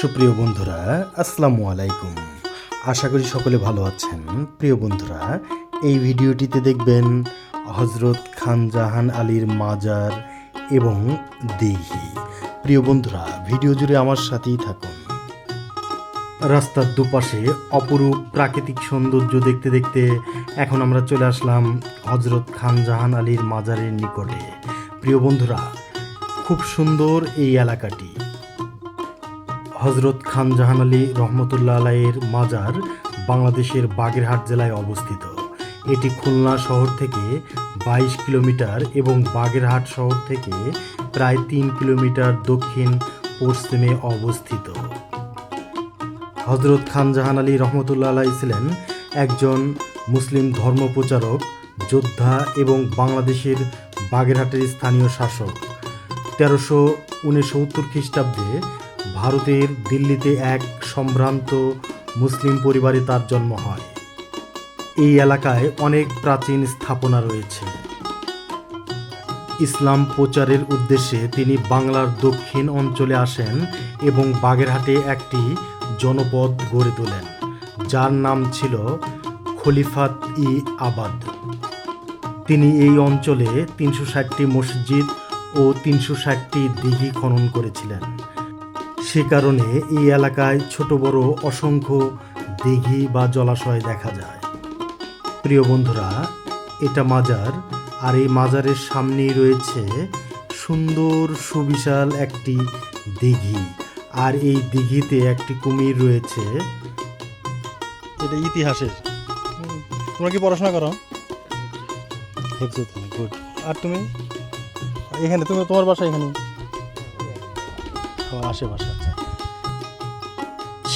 সুপ্রিয় বন্ধুরা, আসসালামু আলাইকুম। আশা করি সকলে ভালো আছেন। প্রিয় বন্ধুরা, এই ভিডিওটিতে দেখবেন হজরত খান জাহান আলীর মাজার এবং দিঘি প্রিয় বন্ধুরা, ভিডিও জুড়ে আমার সাথেই থাকুন। রাস্তার দুপাশে অপরূপ প্রাকৃতিক সৌন্দর্য দেখতে দেখতে এখন আমরা চলে আসলাম হজরত খান জাহান আলীর মাজারের নিকটে। প্রিয় বন্ধুরা, খুব সুন্দর এই এলাকাটি। হজরত খান জাহান আলী রহমতুল্লাহ আলাইয়ের মাজার বাংলাদেশের বাগেরহাট জেলায় অবস্থিত। এটি খুলনা শহর থেকে বাইশ কিলোমিটার এবং বাগেরহাট শহর থেকে প্রায় তিন কিলোমিটার দক্ষিণ পশ্চিমে অবস্থিত। হজরত খান জাহান আলী রহমতুল্লাহ আলাই ছিলেন একজন মুসলিম ধর্মপ্রচারক, যোদ্ধা এবং বাংলাদেশের বাগেরহাটের স্থানীয় শাসক। তেরোশো উনসত্তর খ্রিস্টাব্দে ভারতের দিল্লিতে এক সম্ভ্রান্ত মুসলিম পরিবারে তার জন্ম হয়। এই এলাকায় অনেক প্রাচীন স্থাপনা রয়েছে। ইসলাম প্রচারের উদ্দেশ্যে তিনি বাংলার দক্ষিণ অঞ্চলে আসেন এবং বাগেরহাটে একটি জনপদ গড়ে তোলেন, যার নাম ছিল খলিফাত ই আবাদ। তিনি এই অঞ্চলে তিনশো ষাটটি মসজিদ ও তিনশো ষাটটি দিঘি খনন করেছিলেন। সে কারণে এই এলাকায় ছোট বড় অসংখ্য দিঘি বা জলাশয় দেখা যায়। প্রিয় বন্ধুরা এটা মাজার আর এই মাজারের সামনেই রয়েছে সুন্দর সুবিশাল একটি দিঘি। আর এই দিঘিতে একটি কুমির রয়েছে। এটা ইতিহাসের। তোমরা কি পড়াশোনা করো? গুড আর তুমি? এখানে তুমি তোমার বাসা এখানে? আশেপাশে।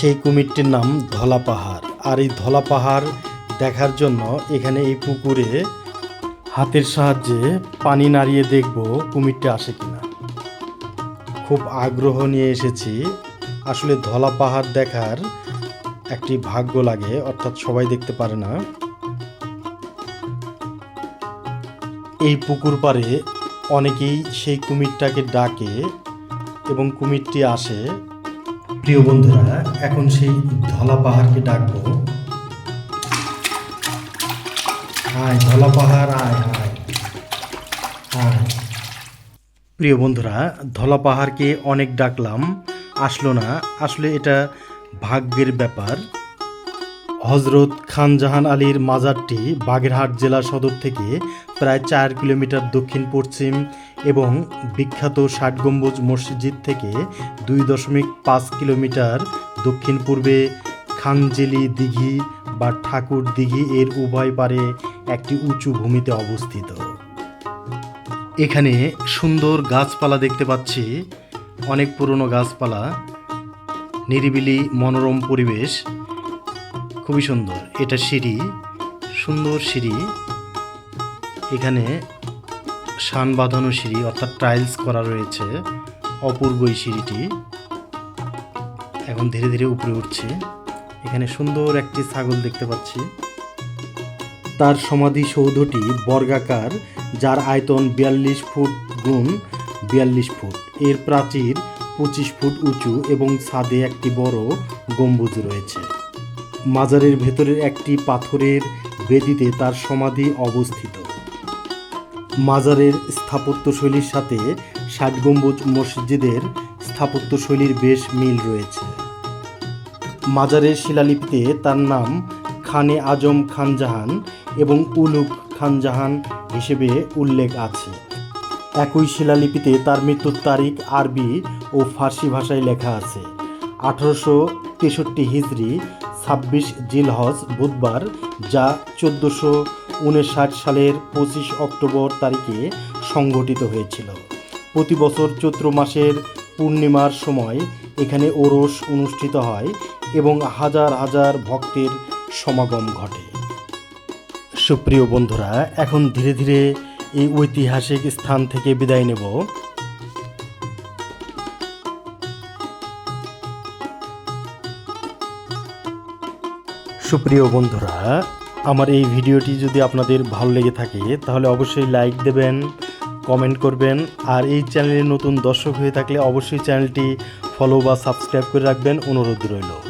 সেই কুমিরটির নাম ধলা পাহাড়। আর এই ধলা পাহাড় দেখার জন্য এখানে এই পুকুরে হাতের সাহায্যে পানি নাড়িয়ে দেখব কুমিরটি আসে কিনা। খুব আগ্রহ নিয়ে এসেছি। আসলে ধলা পাহাড় দেখার একটি ভাগ্য লাগে, অর্থাৎ সবাই দেখতে পারে না। এই পুকুর পাড়ে অনেকেই সেই কুমিরটাকে ডাকে এবং কুমিরটি আসে। প্রিয় বন্ধুরা এখন সেই ধলা পাহাড়কে ডাকবো। আয়, ধলা পাহাড়, আয় আয় আয়। প্রিয় বন্ধুরা, ধলা পাহাড়কে অনেক ডাকলাম, আসলো না। আসলে এটা ভাগ্যের ব্যাপার। হজরত খান জাহান আলীর মাজারটি বাগেরহাট জেলা সদর থেকে প্রায় চার কিলোমিটার দক্ষিণ পশ্চিম এবং বিখ্যাত ষাট গম্বুজ মসজিদ থেকে দুই দশমিক পাঁচ কিলোমিটার দক্ষিণ পূর্বে খানজেলি দিঘি বা ঠাকুর দিঘি এর উভয় পারে একটি উঁচু ভূমিতে অবস্থিত। এখানে সুন্দর গাছপালা দেখতে পাচ্ছি, অনেক পুরনো গাছপালা, নিরিবিলি মনোরম পরিবেশ, খুবই সুন্দর। এটা সিঁড়ি, সুন্দর সিঁড়ি। এখানে শান বাঁধানো সিঁড়ি অর্থাৎ টাইলস করা রয়েছে, অপূর্ব এই সিঁড়িটি। এখন ধীরে ধীরে উপরে উঠছে। এখানে সুন্দর একটি ছাগল দেখতে পাচ্ছি। তার সমাধি সৌধটি বর্গাকার, যার আয়তন বিয়াল্লিশ ফুট গুণ বিয়াল্লিশ ফুট। এর প্রাচীর পঁচিশ ফুট উঁচু এবং ছাদে একটি বড় গম্বুজ রয়েছে। মাজারের ভেতরের একটি পাথরের বেদিতে তার সমাধি অবস্থিত। মাজারের স্থাপত্যশৈলীর সাথে ষাট গম্বুজ মসজিদের স্থাপত্যশৈলীর বেশ মিল রয়েছে। মাজারের শিলালিপিতে তার নাম খানে আজম খানজাহান এবং উলুক খানজাহান হিসেবে উল্লেখ আছে। একই শিলালিপিতে তার মৃত্যুর তারিখ আরবি ও ফার্সি ভাষায় লেখা আছে। আঠারোশো তেষট্টি হিজড়ি ছাব্বিশ জিলহজ বুধবার, যা চোদ্দোশো উনষাট সালের পঁচিশ অক্টোবর তারিখে সংঘটিত হয়েছিল। প্রতি বছর চৈত্র মাসের পূর্ণিমার সময় এখানে ওরস অনুষ্ঠিত হয় এবং হাজার হাজার ভক্তের সমাগম ঘটে। সুপ্রিয় বন্ধুরা, এখন ধীরে ধীরে এই ঐতিহাসিক স্থান থেকে বিদায় নেব। সুপ্রিয় বন্ধুরা, আমার এই ভিডিওটি যদি আপনাদের ভালো লেগে থাকে, তাহলে অবশ্যই লাইক দেবেন, কমেন্ট করবেন, আর এই চ্যানেলে নতুন দর্শক হয়ে থাকলে অবশ্যই চ্যানেলটি ফলো বা সাবস্ক্রাইব করে রাখবেন। অনুরোধ রইল।